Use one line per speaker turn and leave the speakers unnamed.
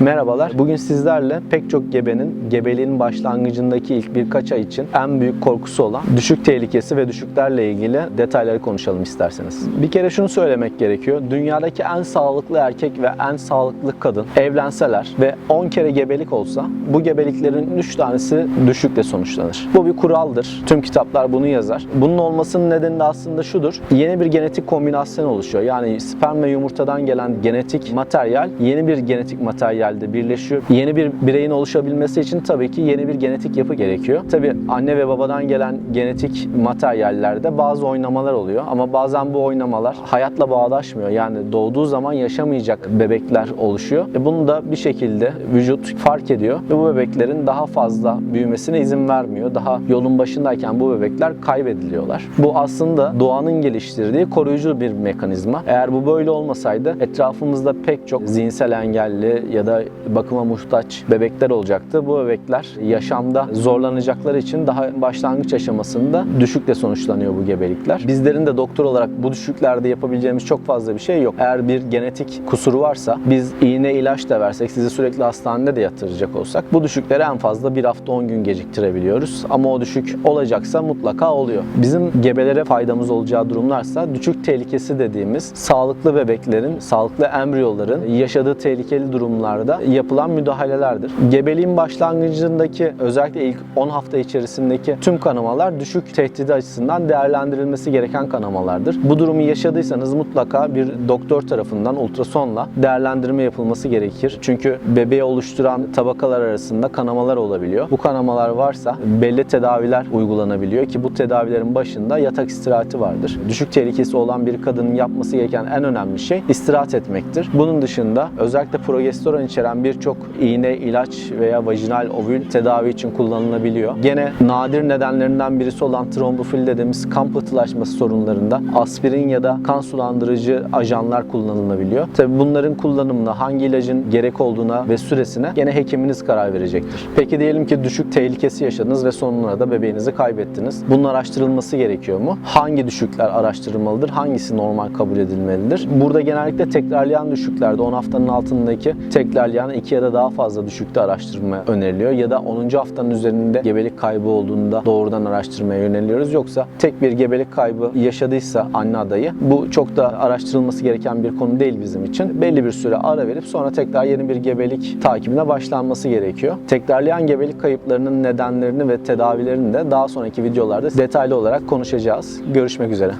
Merhabalar. Bugün sizlerle pek çok gebenin gebeliğin başlangıcındaki ilk birkaç ay için en büyük korkusu olan düşük tehlikesi ve düşüklerle ilgili detayları konuşalım isterseniz. Bir kere şunu söylemek gerekiyor. Dünyadaki en sağlıklı erkek ve en sağlıklı kadın evlenseler ve 10 kere gebelik olsa bu gebeliklerin 3 tanesi düşükle sonuçlanır. Bu bir kuraldır. Tüm kitaplar bunu yazar. Bunun olmasının nedeni de aslında şudur. Yeni bir genetik kombinasyon oluşuyor. Yani sperm ve yumurtadan gelen genetik materyal yeni bir genetik materyalde birleşiyor. Yeni bir bireyin oluşabilmesi için tabii ki yeni bir genetik yapı gerekiyor. Tabii anne ve babadan gelen genetik materyallerde bazı oynamalar oluyor ama bazen bu oynamalar hayatla bağdaşmıyor. Yani doğduğu zaman yaşamayacak bebekler oluşuyor. E bunu da bir şekilde vücut fark ediyor ve bu bebeklerin daha fazla büyümesine izin vermiyor. Daha yolun başındayken bu bebekler kaybediliyorlar. Bu aslında doğanın geliştirdiği koruyucu bir mekanizma. Eğer bu böyle olmasaydı etrafımızda pek çok zihinsel engelli ya da bakıma muhtaç bebekler olacaktı. Bu bebekler yaşamda zorlanacakları için daha başlangıç aşamasında düşükle sonuçlanıyor bu gebelikler. Bizlerin de doktor olarak bu düşüklerde yapabileceğimiz çok fazla bir şey yok. Eğer bir genetik kusuru varsa biz iğne ilaç da versek sizi sürekli hastanede de yatıracak olsak bu düşükleri en fazla bir hafta 10 gün geciktirebiliyoruz. Ama o düşük olacaksa mutlaka oluyor. Bizim gebelere faydamız olacağı durumlarsa düşük tehlikesi dediğimiz sağlıklı bebeklerin, sağlıklı embriyoların yaşadığı tehlikeli durumlarda yapılan müdahalelerdir. Gebeliğin başlangıcındaki özellikle ilk 10 hafta içerisindeki tüm kanamalar düşük tehdidi açısından değerlendirilmesi gereken kanamalardır. Bu durumu yaşadıysanız mutlaka bir doktor tarafından ultrasonla değerlendirme yapılması gerekir. Çünkü bebeği oluşturan tabakalar arasında kanamalar olabiliyor. Bu kanamalar varsa belli tedaviler uygulanabiliyor ki bu tedavilerin başında yatak istirahati vardır. Düşük tehlikesi olan bir kadının yapması gereken en önemli şey istirahat etmektir. Bunun dışında özellikle progesteron içeren birçok iğne, ilaç veya vajinal ovül tedavi için kullanılabiliyor. Gene nadir nedenlerinden birisi olan trombofil dediğimiz kan pıhtılaşması sorunlarında aspirin ya da kan sulandırıcı ajanlar kullanılabiliyor. Tabi bunların kullanımına hangi ilacın gerek olduğuna ve süresine gene hekiminiz karar verecektir. Peki diyelim ki düşük tehlikesi yaşadınız ve sonuna da bebeğinizi kaybettiniz. Bunun araştırılması gerekiyor mu? Hangi düşükler araştırılmalıdır? Hangisi normal kabul edilmelidir? Burada genellikle tekrarlayan düşüklerde 10 haftanın altındaki tekrarlayan 2 ya da daha fazla düşükte araştırma öneriliyor. Ya da 10. haftanın üzerinde gebelik kaybı olduğunda doğrudan araştırmaya yöneliyoruz. Yoksa tek bir gebelik kaybı yaşadıysa anne adayı bu çok da araştırılması gereken bir konu değil bizim için. Belli bir süre ara verip sonra tekrar yeni bir gebelik takibine başlanması gerekiyor. Tekrarlayan gebelik kayıplarının nedenlerini ve tedavilerini de daha sonraki videolarda detaylı olarak konuşacağız. Görüşmek üzere.